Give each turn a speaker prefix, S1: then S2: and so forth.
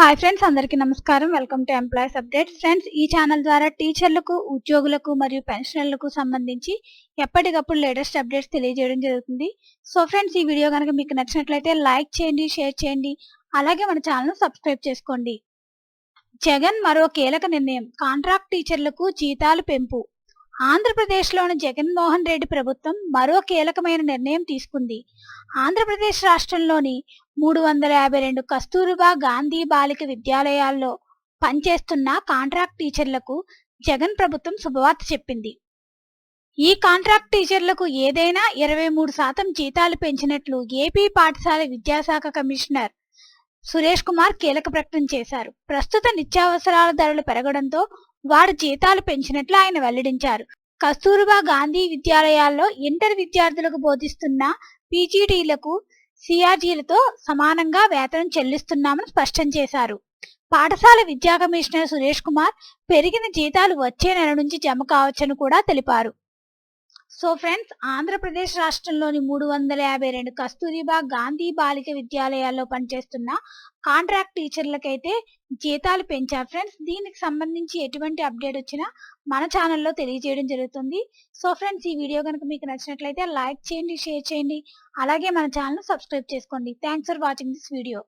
S1: Hi friends అందరికీ నమస్కారం. Welcome to employees updates friends ఈ ఛానల్ ద్వారా టీచర్లకు ఉద్యోగులకు మరియు పెన్షనర్లకు సంబంధించి ఎప్పటికప్పుడు లేటెస్ట్ అప్డేట్స్ తెలియజేయడం జరుగుతుంది. సో ఫ్రెండ్స్ ఈ వీడియో కనుక మీకు నచ్చినట్లయితే లైక్ చేయండి షేర్ చేయండి అలాగే మన ఛానల్ సబ్స్క్రైబ్ చేసుకోండి. జగన్ మరో కీలక నిర్ణయం కాంట్రాక్ట్ టీచర్లకు జీతాలు పెంపు. ఆంధ్రప్రదేశ్లోని జగన్మోహన్ రెడ్డి ప్రభుత్వం మరో కీలకమైన నిర్ణయం తీసుకుంది. ఆంధ్రప్రదేశ్ రాష్ట్రంలోని మూడు వందల యాభై రెండు కస్తూరిబా గాంధీ బాలిక విద్యాలయాల్లో పనిచేస్తున్న కాంట్రాక్ట్ టీచర్లకు జగన్ ప్రభుత్వం శుభవార్త చెప్పింది. ఈ కాంట్రాక్ట్ టీచర్లకు ఏదైనా ఇరవై మూడు శాతం జీతాలు పెంచినట్లు ఏపీ పాఠశాల విద్యాశాఖ కమిషనర్ సురేష్ కుమార్ కీలక ప్రకటన చేశారు. ప్రస్తుత నిత్యావసరాల ధరలు పెరగడంతో వారి జీతాలు పెంచినట్లు ఆయన వెల్లడించారు. కస్తూర్బా గాంధీ విద్యాలయాల్లో ఇంటర్ విద్యార్థులకు బోధిస్తున్న పీజీడీలకు సిఆర్జీలతో సమానంగా వేతనం చెల్లిస్తున్నామని స్పష్టం చేశారు. పాఠశాల విద్యా కమిషనర్ సురేష్ కుమార్ పెరిగిన జీతాలు వచ్చే నెల నుంచి జమ కావచ్చని కూడా తెలిపారు. సో ఫ్రెండ్స్ ఆంధ్రప్రదేశ్ రాష్ట్రంలోని మూడు వందల యాభై రెండు కస్తూరిబా గాంధీ బాలిక విద్యాలయాల్లో పనిచేస్తున్న కాంట్రాక్ట్ టీచర్లకైతే జీతాలు పెంచారు. ఫ్రెండ్స్ దీనికి సంబంధించి ఎటువంటి అప్డేట్ వచ్చినా మన ఛానల్లో తెలియజేయడం జరుగుతుంది. సో ఫ్రెండ్స్ ఈ వీడియో కనుక మీకు నచ్చినట్లయితే లైక్ చేయండి షేర్ చేయండి. అలాగే మన ఛానల్ సబ్స్క్రైబ్ చేసుకోండి. Thanks for watching this video.